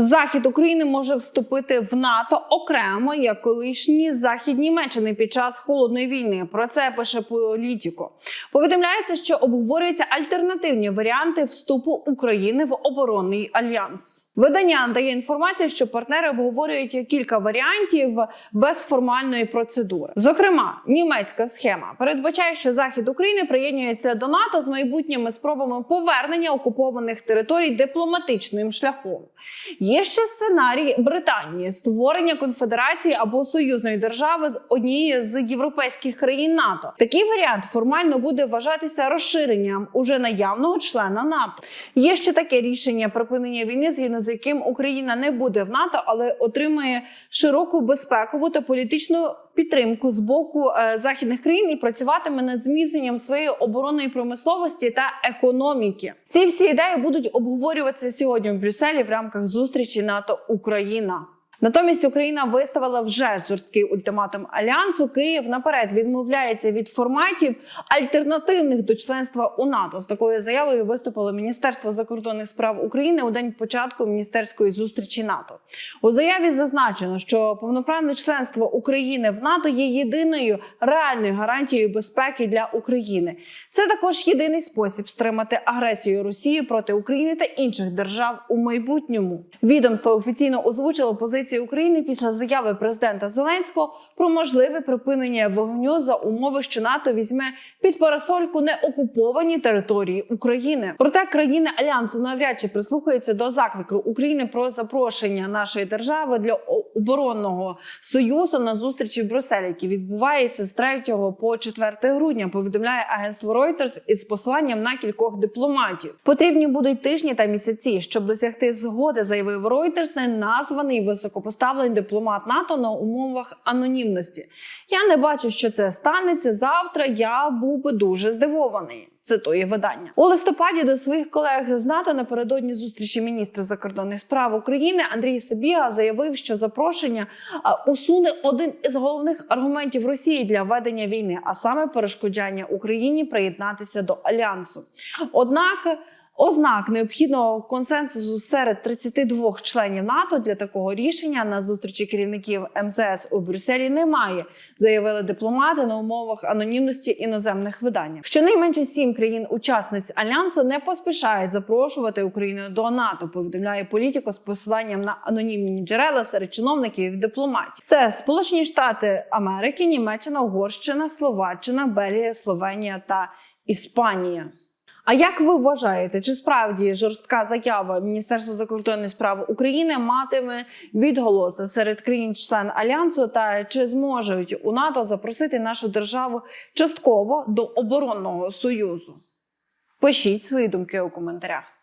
Захід України може вступити в НАТО окремо як колишні захід Німеччини під час холодної війни. Про це пише політико. Повідомляється, що обговорюються альтернативні варіанти вступу України в оборонний альянс. Видання дає інформацію, що партнери обговорюють кілька варіантів без формальної процедури. Зокрема, німецька схема передбачає, що захід України приєднується до НАТО з майбутніми спробами повернення окупованих територій дипломатичним шляхом. Є ще сценарій Британії створення конфедерації або союзної держави з однієї з європейських країн НАТО. Такий варіант формально буде вважатися розширенням уже наявного члена НАТО. Є ще таке рішення припинення війни, згідно з яким Україна не буде в НАТО, але отримає широку безпекову та політичну підтримку з боку е, західних країн і працюватиме над зміцненням своєї оборонної промисловості та економіки. Ці всі ідеї будуть обговорюватися сьогодні в Брюсселі в рамках зустрічі НАТО Україна. Натомість Україна виставила вже жорсткий ультиматум альянсу. Київ наперед відмовляється від форматів альтернативних до членства у НАТО. З такою заявою виступило Міністерство закордонних справ України у день початку міністерської зустрічі НАТО. У заяві зазначено, що повноправне членство України в НАТО є єдиною реальною гарантією безпеки для України. Це також єдиний спосіб стримати агресію Росії проти України та інших держав у майбутньому. Відомство офіційно озвучило позицію України після заяви президента Зеленського про можливе припинення вогню за умови, що НАТО візьме під парасольку неокуповані території України. Проте країни альянсу навряд чи прислухаються до заклику України про запрошення нашої держави для оборонного союзу на зустрічі в Брюсселі, які відбувається з 3 по 4 грудня. Повідомляє агентство Reuters із посиланням на кількох дипломатів. Потрібні будуть тижні та місяці, щоб досягти згоди, заявив Reuters, неназваний високопоставлений дипломат НАТО на умовах анонімності. Я не бачу, що це станеться завтра. Я був би дуже здивований. Цитує видання у листопаді до своїх колег з НАТО напередодні зустрічі міністра закордонних справ України Андрій Сабіга заявив, що запрошення усуне один із головних аргументів Росії для ведення війни, а саме перешкоджання Україні приєднатися до альянсу. Однак Ознак необхідного консенсусу серед 32 членів НАТО для такого рішення на зустрічі керівників МЗС у Брюсселі немає, заявили дипломати на умовах анонімності іноземних видань. Щонайменше сім країн-учасниць альянсу не поспішають запрошувати Україну до НАТО. Повідомляє політико з посиланням на анонімні джерела серед чиновників і дипломатів. Це Сполучені Штати Америки, Німеччина, Угорщина, Словаччина, Бельгія, Словенія та Іспанія. А як ви вважаєте, чи справді жорстка заява Міністерства закордонних справ України матиме відголоси серед країн-член альянсу, та чи зможуть у НАТО запросити нашу державу частково до оборонного союзу? Пишіть свої думки у коментарях.